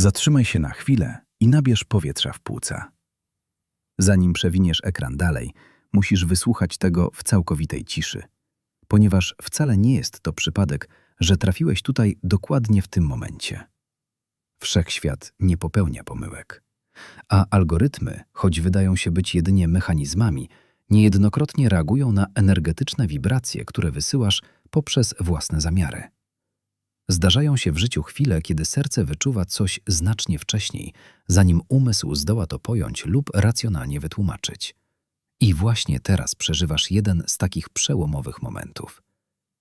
Zatrzymaj się na chwilę i nabierz powietrza w płuca. Zanim przewiniesz ekran dalej, musisz wysłuchać tego w całkowitej ciszy, ponieważ wcale nie jest to przypadek, że trafiłeś tutaj dokładnie w tym momencie. Wszechświat nie popełnia pomyłek. A algorytmy, choć wydają się być jedynie mechanizmami, niejednokrotnie reagują na energetyczne wibracje, które wysyłasz poprzez własne zamiary. Zdarzają się w życiu chwile, kiedy serce wyczuwa coś znacznie wcześniej, zanim umysł zdoła to pojąć lub racjonalnie wytłumaczyć. I właśnie teraz przeżywasz jeden z takich przełomowych momentów.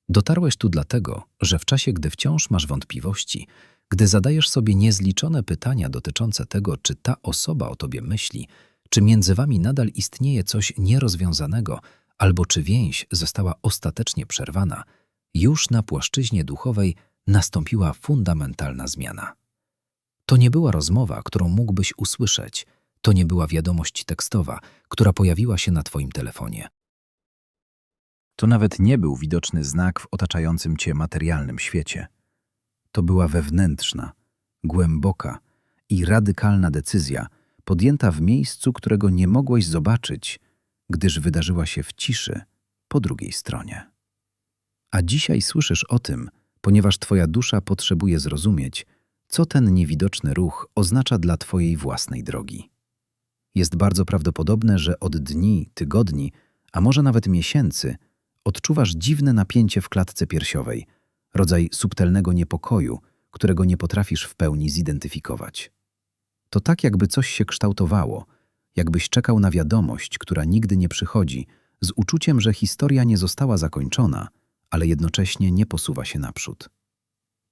Dotarłeś tu dlatego, że w czasie, gdy wciąż masz wątpliwości, gdy zadajesz sobie niezliczone pytania dotyczące tego, czy ta osoba o tobie myśli, czy między wami nadal istnieje coś nierozwiązanego, albo czy więź została ostatecznie przerwana, już na płaszczyźnie duchowej nastąpiła fundamentalna zmiana. To nie była rozmowa, którą mógłbyś usłyszeć, to nie była wiadomość tekstowa, która pojawiła się na twoim telefonie. To nawet nie był widoczny znak w otaczającym cię materialnym świecie. To była wewnętrzna, głęboka i radykalna decyzja, podjęta w miejscu, którego nie mogłeś zobaczyć, gdyż wydarzyła się w ciszy po drugiej stronie. A dzisiaj słyszysz o tym, ponieważ Twoja dusza potrzebuje zrozumieć, co ten niewidoczny ruch oznacza dla Twojej własnej drogi. Jest bardzo prawdopodobne, że od dni, tygodni, a może nawet miesięcy odczuwasz dziwne napięcie w klatce piersiowej, rodzaj subtelnego niepokoju, którego nie potrafisz w pełni zidentyfikować. To tak, jakby coś się kształtowało, jakbyś czekał na wiadomość, która nigdy nie przychodzi, z uczuciem, że historia nie została zakończona, ale jednocześnie nie posuwa się naprzód.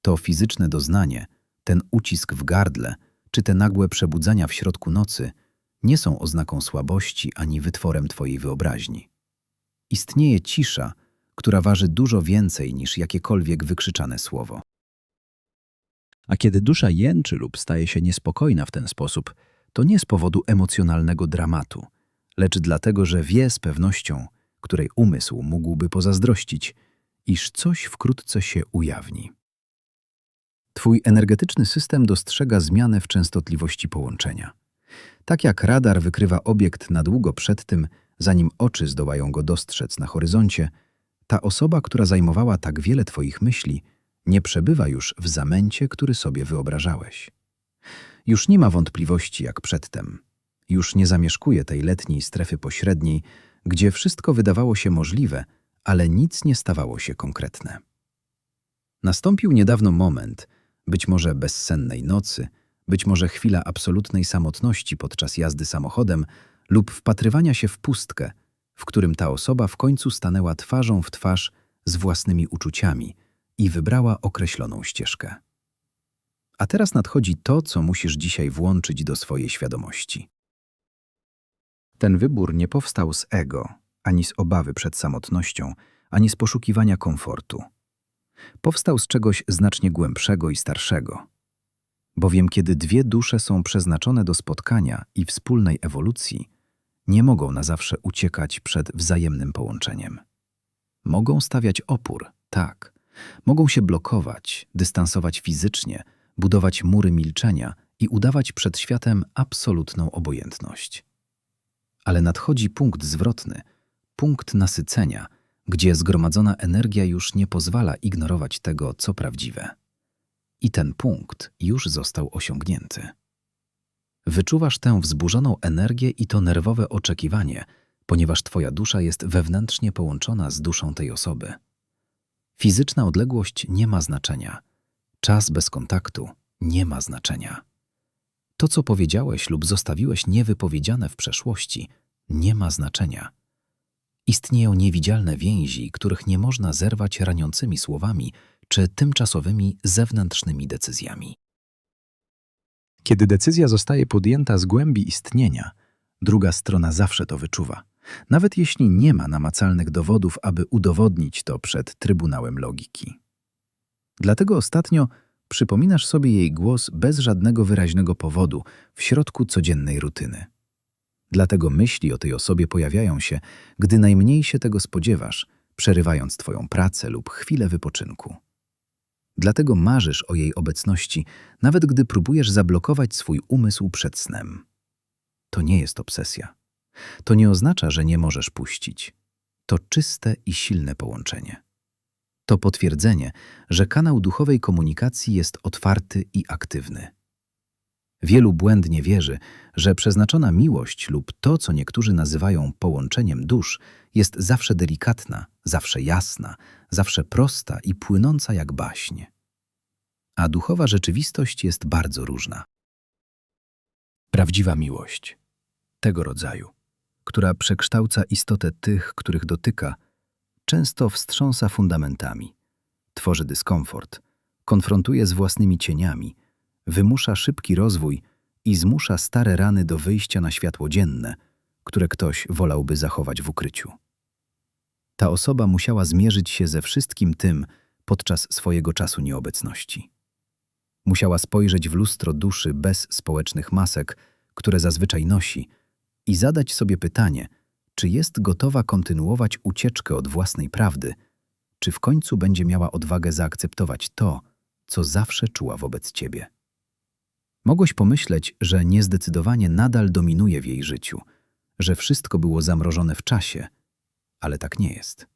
To fizyczne doznanie, ten ucisk w gardle, czy te nagłe przebudzenia w środku nocy nie są oznaką słabości ani wytworem Twojej wyobraźni. Istnieje cisza, która waży dużo więcej niż jakiekolwiek wykrzyczane słowo. A kiedy dusza jęczy lub staje się niespokojna w ten sposób, to nie z powodu emocjonalnego dramatu, lecz dlatego, że wie z pewnością, której umysł mógłby pozazdrościć, iż coś wkrótce się ujawni. Twój energetyczny system dostrzega zmianę w częstotliwości połączenia. Tak jak radar wykrywa obiekt na długo przed tym, zanim oczy zdołają go dostrzec na horyzoncie, ta osoba, która zajmowała tak wiele Twoich myśli, nie przebywa już w zamęcie, który sobie wyobrażałeś. Już nie ma wątpliwości jak przedtem. Już nie zamieszkuje tej letniej strefy pośredniej, gdzie wszystko wydawało się możliwe, ale nic nie stawało się konkretne. Nastąpił niedawno moment, być może bezsennej nocy, być może chwila absolutnej samotności podczas jazdy samochodem lub wpatrywania się w pustkę, w którym ta osoba w końcu stanęła twarzą w twarz z własnymi uczuciami i wybrała określoną ścieżkę. A teraz nadchodzi to, co musisz dzisiaj włączyć do swojej świadomości. Ten wybór nie powstał z ego, ani z obawy przed samotnością, ani z poszukiwania komfortu. Powstał z czegoś znacznie głębszego i starszego. Bowiem kiedy dwie dusze są przeznaczone do spotkania i wspólnej ewolucji, nie mogą na zawsze uciekać przed wzajemnym połączeniem. Mogą stawiać opór, tak. Mogą się blokować, dystansować fizycznie, budować mury milczenia i udawać przed światem absolutną obojętność. Ale nadchodzi punkt zwrotny, punkt nasycenia, gdzie zgromadzona energia już nie pozwala ignorować tego, co prawdziwe. I ten punkt już został osiągnięty. Wyczuwasz tę wzburzoną energię i to nerwowe oczekiwanie, ponieważ Twoja dusza jest wewnętrznie połączona z duszą tej osoby. Fizyczna odległość nie ma znaczenia. Czas bez kontaktu nie ma znaczenia. To, co powiedziałeś lub zostawiłeś niewypowiedziane w przeszłości, nie ma znaczenia. Istnieją niewidzialne więzi, których nie można zerwać raniącymi słowami czy tymczasowymi zewnętrznymi decyzjami. Kiedy decyzja zostaje podjęta z głębi istnienia, druga strona zawsze to wyczuwa, nawet jeśli nie ma namacalnych dowodów, aby udowodnić to przed Trybunałem Logiki. Dlatego ostatnio przypominasz sobie jej głos bez żadnego wyraźnego powodu w środku codziennej rutyny. Dlatego myśli o tej osobie pojawiają się, gdy najmniej się tego spodziewasz, przerywając Twoją pracę lub chwilę wypoczynku. Dlatego marzysz o jej obecności, nawet gdy próbujesz zablokować swój umysł przed snem. To nie jest obsesja. To nie oznacza, że nie możesz puścić. To czyste i silne połączenie. To potwierdzenie, że kanał duchowej komunikacji jest otwarty i aktywny. Wielu błędnie wierzy, że przeznaczona miłość lub to, co niektórzy nazywają połączeniem dusz, jest zawsze delikatna, zawsze jasna, zawsze prosta i płynąca jak baśń. A duchowa rzeczywistość jest bardzo różna. Prawdziwa miłość tego rodzaju, która przekształca istotę tych, których dotyka, często wstrząsa fundamentami, tworzy dyskomfort, konfrontuje z własnymi cieniami, wymusza szybki rozwój i zmusza stare rany do wyjścia na światło dzienne, które ktoś wolałby zachować w ukryciu. Ta osoba musiała zmierzyć się ze wszystkim tym podczas swojego czasu nieobecności. Musiała spojrzeć w lustro duszy bez społecznych masek, które zazwyczaj nosi, i zadać sobie pytanie, czy jest gotowa kontynuować ucieczkę od własnej prawdy, czy w końcu będzie miała odwagę zaakceptować to, co zawsze czuła wobec ciebie. Mogłeś pomyśleć, że niezdecydowanie nadal dominuje w jej życiu, że wszystko było zamrożone w czasie, ale tak nie jest.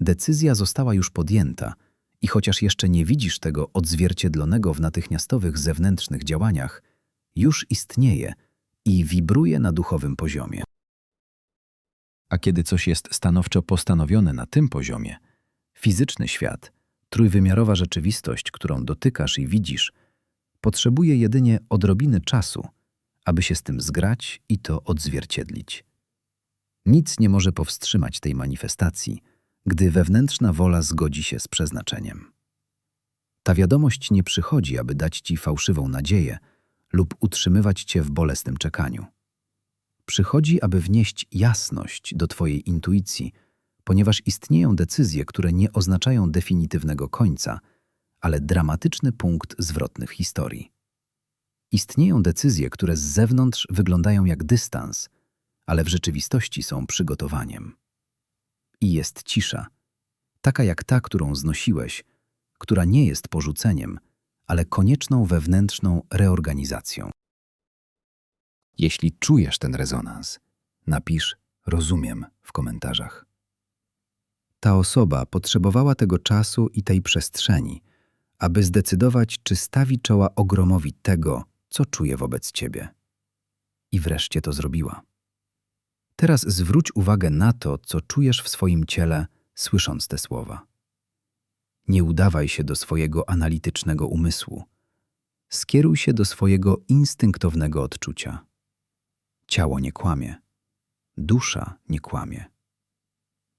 Decyzja została już podjęta i chociaż jeszcze nie widzisz tego odzwierciedlonego w natychmiastowych zewnętrznych działaniach, już istnieje i wibruje na duchowym poziomie. A kiedy coś jest stanowczo postanowione na tym poziomie, fizyczny świat, trójwymiarowa rzeczywistość, którą dotykasz i widzisz, potrzebuje jedynie odrobiny czasu, aby się z tym zgrać i to odzwierciedlić. Nic nie może powstrzymać tej manifestacji, gdy wewnętrzna wola zgodzi się z przeznaczeniem. Ta wiadomość nie przychodzi, aby dać ci fałszywą nadzieję lub utrzymywać cię w bolesnym czekaniu. Przychodzi, aby wnieść jasność do twojej intuicji, ponieważ istnieją decyzje, które nie oznaczają definitywnego końca, ale dramatyczny punkt zwrotny w historii. Istnieją decyzje, które z zewnątrz wyglądają jak dystans, ale w rzeczywistości są przygotowaniem. I jest cisza, taka jak ta, którą znosiłeś, która nie jest porzuceniem, ale konieczną wewnętrzną reorganizacją. Jeśli czujesz ten rezonans, napisz rozumiem w komentarzach. Ta osoba potrzebowała tego czasu i tej przestrzeni, aby zdecydować, czy stawi czoła ogromowi tego, co czuje wobec ciebie. I wreszcie to zrobiła. Teraz zwróć uwagę na to, co czujesz w swoim ciele, słysząc te słowa. Nie udawaj się do swojego analitycznego umysłu. Skieruj się do swojego instynktownego odczucia. Ciało nie kłamie, dusza nie kłamie.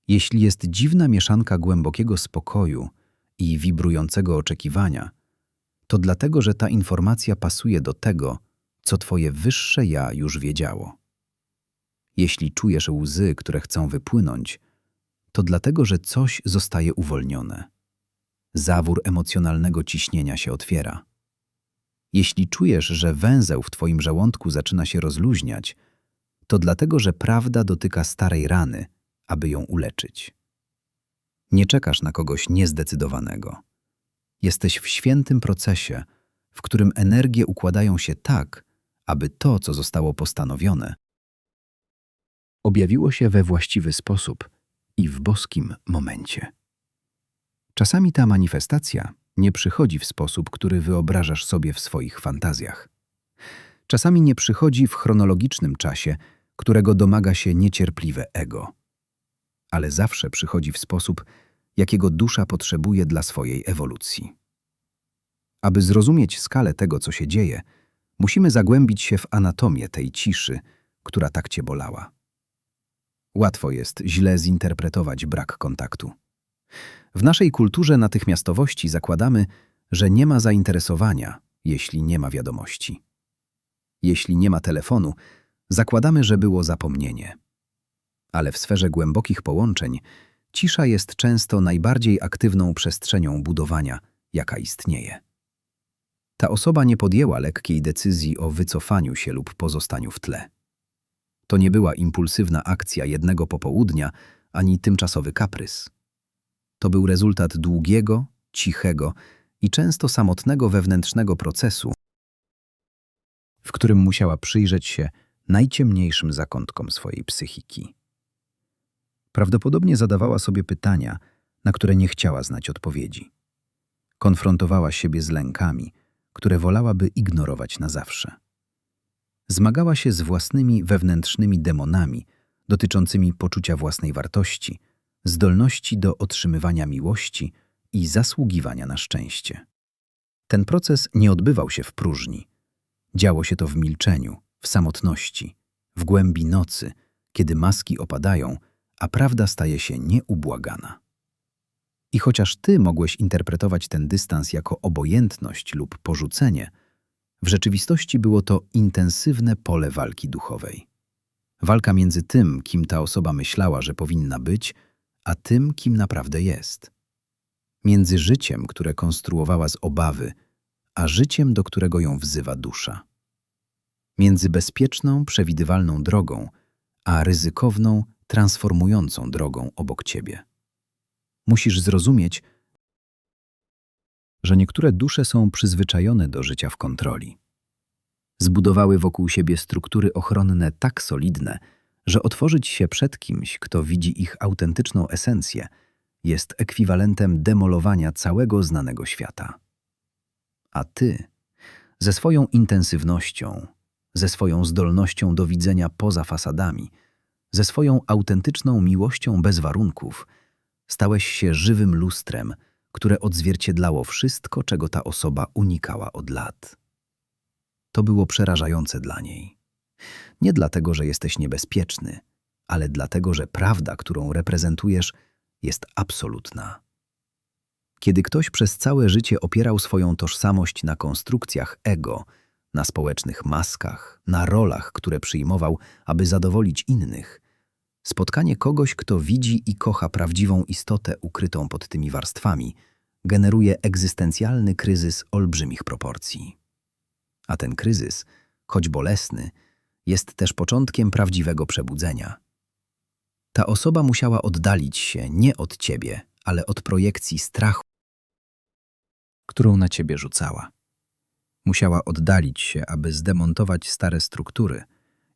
Jeśli jest dziwna mieszanka głębokiego spokoju i wibrującego oczekiwania, to dlatego, że ta informacja pasuje do tego, co Twoje wyższe ja już wiedziało. Jeśli czujesz łzy, które chcą wypłynąć, to dlatego, że coś zostaje uwolnione. Zawór emocjonalnego ciśnienia się otwiera. Jeśli czujesz, że węzeł w Twoim żołądku zaczyna się rozluźniać, to dlatego, że prawda dotyka starej rany, aby ją uleczyć. Nie czekasz na kogoś niezdecydowanego. Jesteś w świętym procesie, w którym energie układają się tak, aby to, co zostało postanowione, objawiło się we właściwy sposób i w boskim momencie. Czasami ta manifestacja nie przychodzi w sposób, który wyobrażasz sobie w swoich fantazjach. Czasami nie przychodzi w chronologicznym czasie, którego domaga się niecierpliwe ego. Ale zawsze przychodzi w sposób, jakiego dusza potrzebuje dla swojej ewolucji. Aby zrozumieć skalę tego, co się dzieje, musimy zagłębić się w anatomię tej ciszy, która tak cię bolała. Łatwo jest źle zinterpretować brak kontaktu. W naszej kulturze natychmiastowości zakładamy, że nie ma zainteresowania, jeśli nie ma wiadomości. Jeśli nie ma telefonu, zakładamy, że było zapomnienie. Ale w sferze głębokich połączeń cisza jest często najbardziej aktywną przestrzenią budowania, jaka istnieje. Ta osoba nie podjęła lekkiej decyzji o wycofaniu się lub pozostaniu w tle. To nie była impulsywna akcja jednego popołudnia ani tymczasowy kaprys. To był rezultat długiego, cichego i często samotnego wewnętrznego procesu, w którym musiała przyjrzeć się najciemniejszym zakątkom swojej psychiki. Prawdopodobnie zadawała sobie pytania, na które nie chciała znać odpowiedzi. Konfrontowała siebie z lękami, które wolałaby ignorować na zawsze. Zmagała się z własnymi wewnętrznymi demonami dotyczącymi poczucia własnej wartości, zdolności do otrzymywania miłości i zasługiwania na szczęście. Ten proces nie odbywał się w próżni. Działo się to w milczeniu, w samotności, w głębi nocy, kiedy maski opadają, a prawda staje się nieubłagana. I chociaż ty mogłeś interpretować ten dystans jako obojętność lub porzucenie, w rzeczywistości było to intensywne pole walki duchowej. Walka między tym, kim ta osoba myślała, że powinna być, a tym, kim naprawdę jest. Między życiem, które konstruowała z obawy, a życiem, do którego ją wzywa dusza. Między bezpieczną, przewidywalną drogą, a ryzykowną, transformującą drogą obok ciebie. Musisz zrozumieć, że niektóre dusze są przyzwyczajone do życia w kontroli. Zbudowały wokół siebie struktury ochronne tak solidne, że otworzyć się przed kimś, kto widzi ich autentyczną esencję, jest ekwiwalentem demolowania całego znanego świata. A ty, ze swoją intensywnością, ze swoją zdolnością do widzenia poza fasadami, ze swoją autentyczną miłością bez warunków, stałeś się żywym lustrem, które odzwierciedlało wszystko, czego ta osoba unikała od lat. To było przerażające dla niej. Nie dlatego, że jesteś niebezpieczny, ale dlatego, że prawda, którą reprezentujesz, jest absolutna. Kiedy ktoś przez całe życie opierał swoją tożsamość na konstrukcjach ego, na społecznych maskach, na rolach, które przyjmował, aby zadowolić innych, spotkanie kogoś, kto widzi i kocha prawdziwą istotę ukrytą pod tymi warstwami, generuje egzystencjalny kryzys olbrzymich proporcji. A ten kryzys, choć bolesny, jest też początkiem prawdziwego przebudzenia. Ta osoba musiała oddalić się nie od ciebie, ale od projekcji strachu, którą na ciebie rzucała. Musiała oddalić się, aby zdemontować stare struktury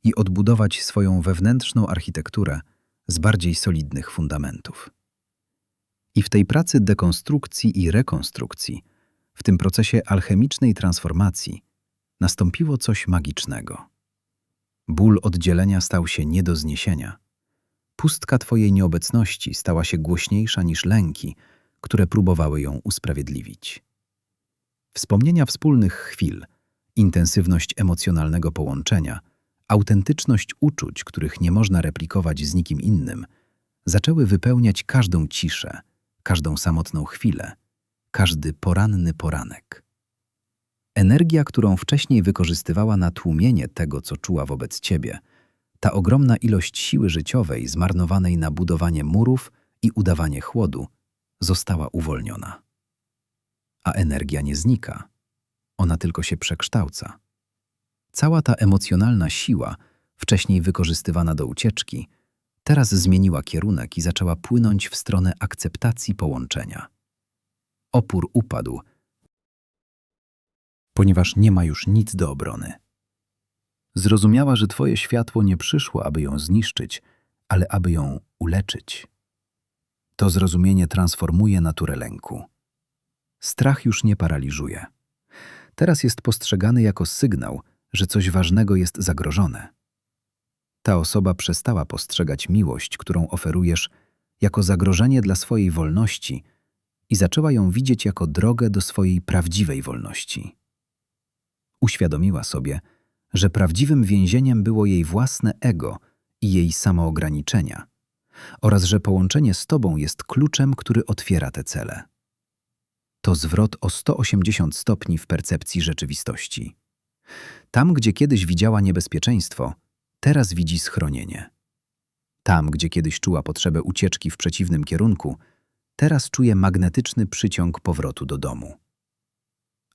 i odbudować swoją wewnętrzną architekturę z bardziej solidnych fundamentów. I w tej pracy dekonstrukcji i rekonstrukcji, w tym procesie alchemicznej transformacji, nastąpiło coś magicznego. Ból oddzielenia stał się nie do zniesienia. Pustka Twojej nieobecności stała się głośniejsza niż lęki, które próbowały ją usprawiedliwić. Wspomnienia wspólnych chwil, intensywność emocjonalnego połączenia, autentyczność uczuć, których nie można replikować z nikim innym, zaczęły wypełniać każdą ciszę, każdą samotną chwilę, każdy poranny poranek. Energia, którą wcześniej wykorzystywała na tłumienie tego, co czuła wobec ciebie, ta ogromna ilość siły życiowej zmarnowanej na budowanie murów i udawanie chłodu, została uwolniona. A energia nie znika, ona tylko się przekształca. Cała ta emocjonalna siła, wcześniej wykorzystywana do ucieczki, teraz zmieniła kierunek i zaczęła płynąć w stronę akceptacji połączenia. Opór upadł, ponieważ nie ma już nic do obrony. Zrozumiała, że Twoje światło nie przyszło, aby ją zniszczyć, ale aby ją uleczyć. To zrozumienie transformuje naturę lęku. Strach już nie paraliżuje. Teraz jest postrzegany jako sygnał, że coś ważnego jest zagrożone. Ta osoba przestała postrzegać miłość, którą oferujesz, jako zagrożenie dla swojej wolności i zaczęła ją widzieć jako drogę do swojej prawdziwej wolności. Uświadomiła sobie, że prawdziwym więzieniem było jej własne ego i jej samoograniczenia, oraz że połączenie z Tobą jest kluczem, który otwiera te cele. To zwrot o 180 stopni w percepcji rzeczywistości. Tam, gdzie kiedyś widziała niebezpieczeństwo, teraz widzi schronienie. Tam, gdzie kiedyś czuła potrzebę ucieczki w przeciwnym kierunku, teraz czuje magnetyczny przyciąg powrotu do domu.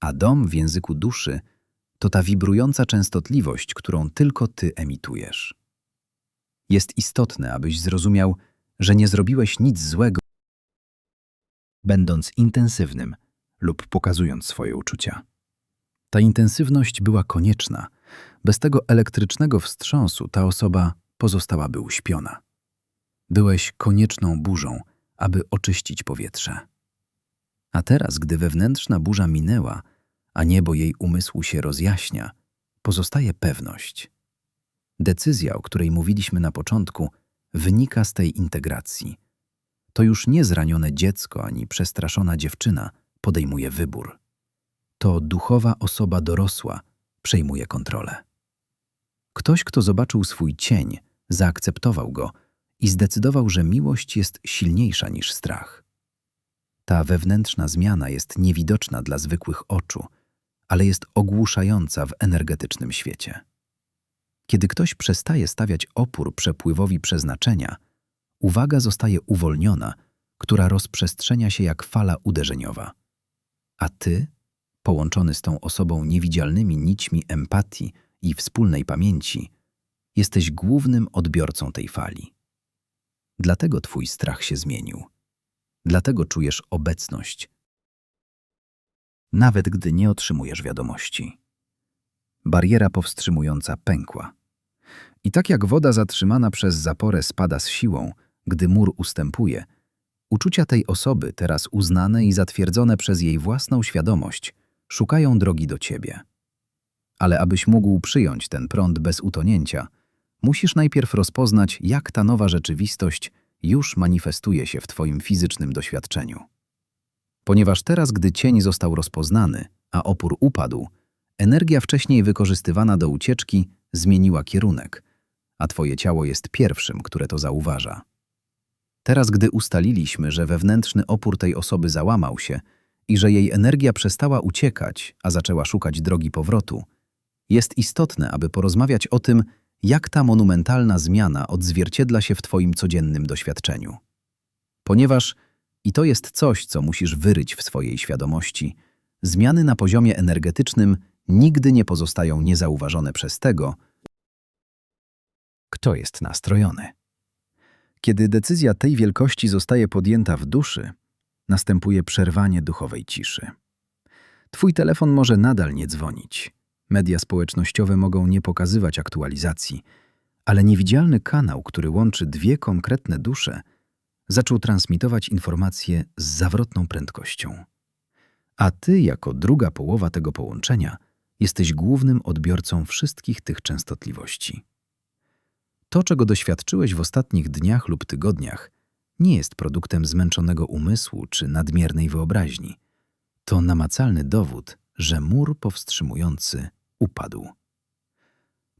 A dom w języku duszy to ta wibrująca częstotliwość, którą tylko ty emitujesz. Jest istotne, abyś zrozumiał, że nie zrobiłeś nic złego, będąc intensywnym, lub pokazując swoje uczucia. Ta intensywność była konieczna. Bez tego elektrycznego wstrząsu ta osoba pozostałaby uśpiona. Byłeś konieczną burzą, aby oczyścić powietrze. A teraz, gdy wewnętrzna burza minęła, a niebo jej umysłu się rozjaśnia, pozostaje pewność. Decyzja, o której mówiliśmy na początku, wynika z tej integracji. To już nie zranione dziecko ani przestraszona dziewczyna podejmuje wybór. To duchowa osoba dorosła przejmuje kontrolę. Ktoś, kto zobaczył swój cień, zaakceptował go i zdecydował, że miłość jest silniejsza niż strach. Ta wewnętrzna zmiana jest niewidoczna dla zwykłych oczu, ale jest ogłuszająca w energetycznym świecie. Kiedy ktoś przestaje stawiać opór przepływowi przeznaczenia, uwaga zostaje uwolniona, która rozprzestrzenia się jak fala uderzeniowa. A ty, połączony z tą osobą niewidzialnymi nićmi empatii i wspólnej pamięci, jesteś głównym odbiorcą tej fali. Dlatego twój strach się zmienił. Dlatego czujesz obecność, nawet gdy nie otrzymujesz wiadomości. Bariera powstrzymująca pękła. I tak jak woda zatrzymana przez zaporę spada z siłą, gdy mur ustępuje, uczucia tej osoby, teraz uznane i zatwierdzone przez jej własną świadomość, szukają drogi do ciebie. Ale abyś mógł przyjąć ten prąd bez utonięcia, musisz najpierw rozpoznać, jak ta nowa rzeczywistość już manifestuje się w twoim fizycznym doświadczeniu. Ponieważ teraz, gdy cień został rozpoznany, a opór upadł, energia wcześniej wykorzystywana do ucieczki zmieniła kierunek, a twoje ciało jest pierwszym, które to zauważa. Teraz, gdy ustaliliśmy, że wewnętrzny opór tej osoby załamał się i że jej energia przestała uciekać, a zaczęła szukać drogi powrotu, jest istotne, aby porozmawiać o tym, jak ta monumentalna zmiana odzwierciedla się w Twoim codziennym doświadczeniu. Ponieważ, i to jest coś, co musisz wyryć w swojej świadomości, zmiany na poziomie energetycznym nigdy nie pozostają niezauważone przez tego, kto jest nastrojony. Kiedy decyzja tej wielkości zostaje podjęta w duszy, następuje przerwanie duchowej ciszy. Twój telefon może nadal nie dzwonić, Media społecznościowe mogą nie pokazywać aktualizacji, ale niewidzialny kanał, który łączy dwie konkretne dusze, zaczął transmitować informacje z zawrotną prędkością. A ty, jako druga połowa tego połączenia, jesteś głównym odbiorcą wszystkich tych częstotliwości. To, czego doświadczyłeś w ostatnich dniach lub tygodniach, nie jest produktem zmęczonego umysłu czy nadmiernej wyobraźni. To namacalny dowód, że mur powstrzymujący upadł.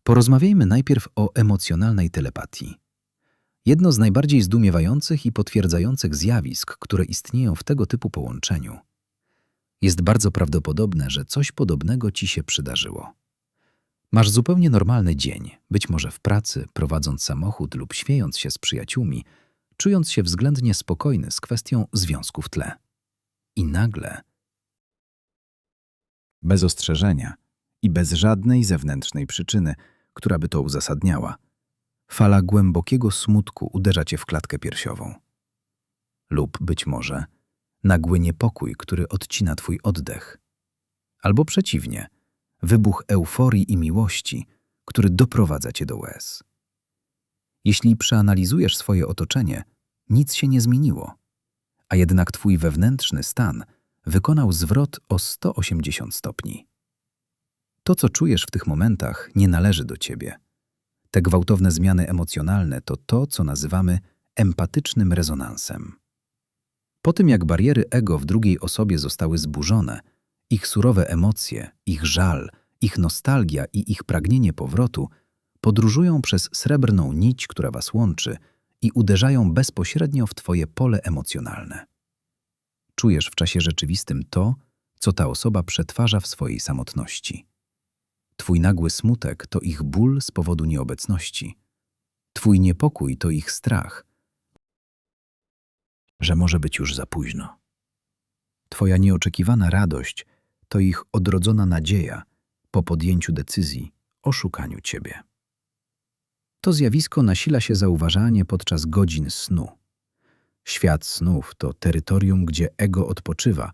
Porozmawiajmy najpierw o emocjonalnej telepatii. Jedno z najbardziej zdumiewających i potwierdzających zjawisk, które istnieją w tego typu połączeniu. Jest bardzo prawdopodobne, że coś podobnego ci się przydarzyło. Masz zupełnie normalny dzień, być może w pracy, prowadząc samochód lub śmiejąc się z przyjaciółmi, czując się względnie spokojny z kwestią związku w tle. I nagle, bez ostrzeżenia, i bez żadnej zewnętrznej przyczyny, która by to uzasadniała. Fala głębokiego smutku uderza cię w klatkę piersiową. Lub być może nagły niepokój, który odcina twój oddech. Albo przeciwnie, wybuch euforii i miłości, który doprowadza cię do łez. Jeśli przeanalizujesz swoje otoczenie, nic się nie zmieniło, a jednak twój wewnętrzny stan wykonał zwrot o 180 stopni. To, co czujesz w tych momentach, nie należy do ciebie. Te gwałtowne zmiany emocjonalne to to, co nazywamy empatycznym rezonansem. Po tym, jak bariery ego w drugiej osobie zostały zburzone, ich surowe emocje, ich żal, ich nostalgia i ich pragnienie powrotu podróżują przez srebrną nić, która was łączy i uderzają bezpośrednio w twoje pole emocjonalne. Czujesz w czasie rzeczywistym to, co ta osoba przetwarza w swojej samotności. Twój nagły smutek to ich ból z powodu nieobecności. Twój niepokój to ich strach, że może być już za późno. Twoja nieoczekiwana radość to ich odrodzona nadzieja po podjęciu decyzji o szukaniu Ciebie. To zjawisko nasila się zauważanie podczas godzin snu. Świat snów to terytorium, gdzie ego odpoczywa,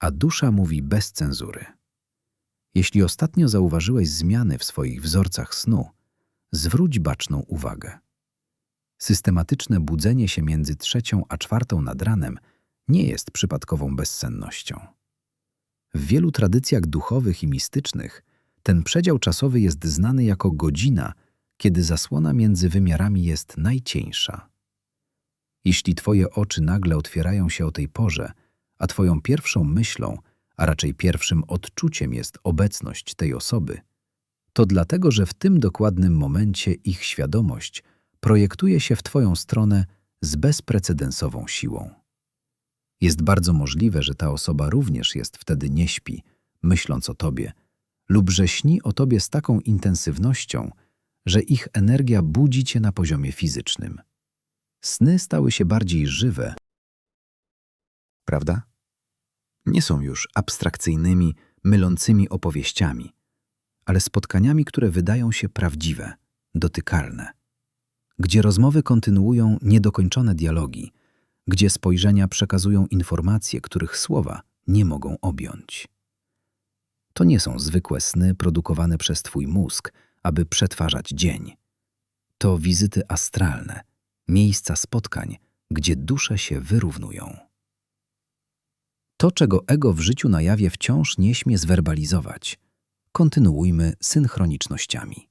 a dusza mówi bez cenzury. Jeśli ostatnio zauważyłeś zmiany w swoich wzorcach snu, zwróć baczną uwagę. Systematyczne budzenie się między trzecią a czwartą nad ranem nie jest przypadkową bezsennością. W wielu tradycjach duchowych i mistycznych ten przedział czasowy jest znany jako godzina, kiedy zasłona między wymiarami jest najcieńsza. Jeśli Twoje oczy nagle otwierają się o tej porze, a Twoją pierwszą myślą, a raczej pierwszym odczuciem jest obecność tej osoby, to dlatego, że w tym dokładnym momencie ich świadomość projektuje się w Twoją stronę z bezprecedensową siłą. Jest bardzo możliwe, że ta osoba również jest wtedy nie śpi, myśląc o Tobie, lub że śni o Tobie z taką intensywnością, że ich energia budzi Cię na poziomie fizycznym. Sny stały się bardziej żywe, prawda? Nie są już abstrakcyjnymi, mylącymi opowieściami, ale spotkaniami, które wydają się prawdziwe, dotykalne, gdzie rozmowy kontynuują niedokończone dialogi, gdzie spojrzenia przekazują informacje, których słowa nie mogą objąć. To nie są zwykłe sny produkowane przez Twój mózg, aby przetwarzać dzień. To wizyty astralne, miejsca spotkań, gdzie dusze się wyrównują. To, czego ego w życiu na jawie wciąż nie śmie zwerbalizować, kontynuujmy synchronicznościami.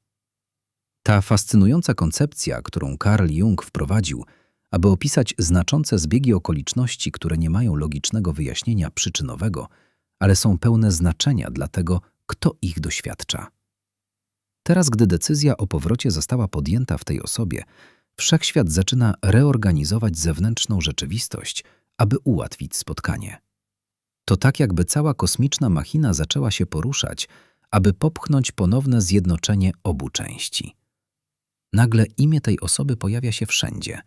Ta fascynująca koncepcja, którą Carl Jung wprowadził, aby opisać znaczące zbiegi okoliczności, które nie mają logicznego wyjaśnienia przyczynowego, ale są pełne znaczenia dla tego, kto ich doświadcza. Teraz, gdy decyzja o powrocie została podjęta w tej osobie, wszechświat zaczyna reorganizować zewnętrzną rzeczywistość, aby ułatwić spotkanie. To tak, jakby cała kosmiczna machina zaczęła się poruszać, aby popchnąć ponowne zjednoczenie obu części. Nagle imię tej osoby pojawia się wszędzie.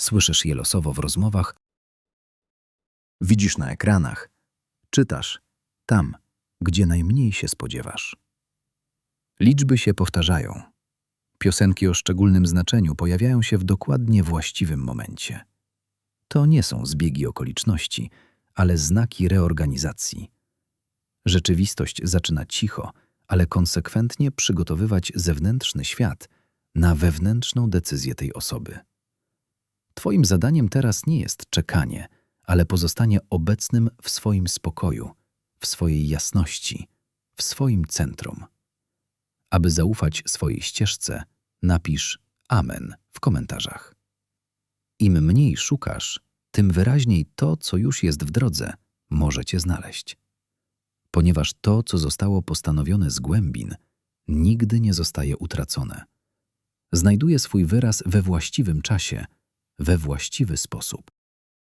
Słyszysz je losowo w rozmowach, widzisz na ekranach, czytasz tam, gdzie najmniej się spodziewasz. Liczby się powtarzają. Piosenki o szczególnym znaczeniu pojawiają się w dokładnie właściwym momencie. To nie są zbiegi okoliczności, ale znaki reorganizacji. Rzeczywistość zaczyna cicho, ale konsekwentnie przygotowywać zewnętrzny świat na wewnętrzną decyzję tej osoby. Twoim zadaniem teraz nie jest czekanie, ale pozostanie obecnym w swoim spokoju, w swojej jasności, w swoim centrum. Aby zaufać swojej ścieżce, napisz Amen w komentarzach. Im mniej szukasz, tym wyraźniej to, co już jest w drodze, może cię znaleźć. Ponieważ to, co zostało postanowione z głębin, nigdy nie zostaje utracone. Znajduje swój wyraz we właściwym czasie, we właściwy sposób.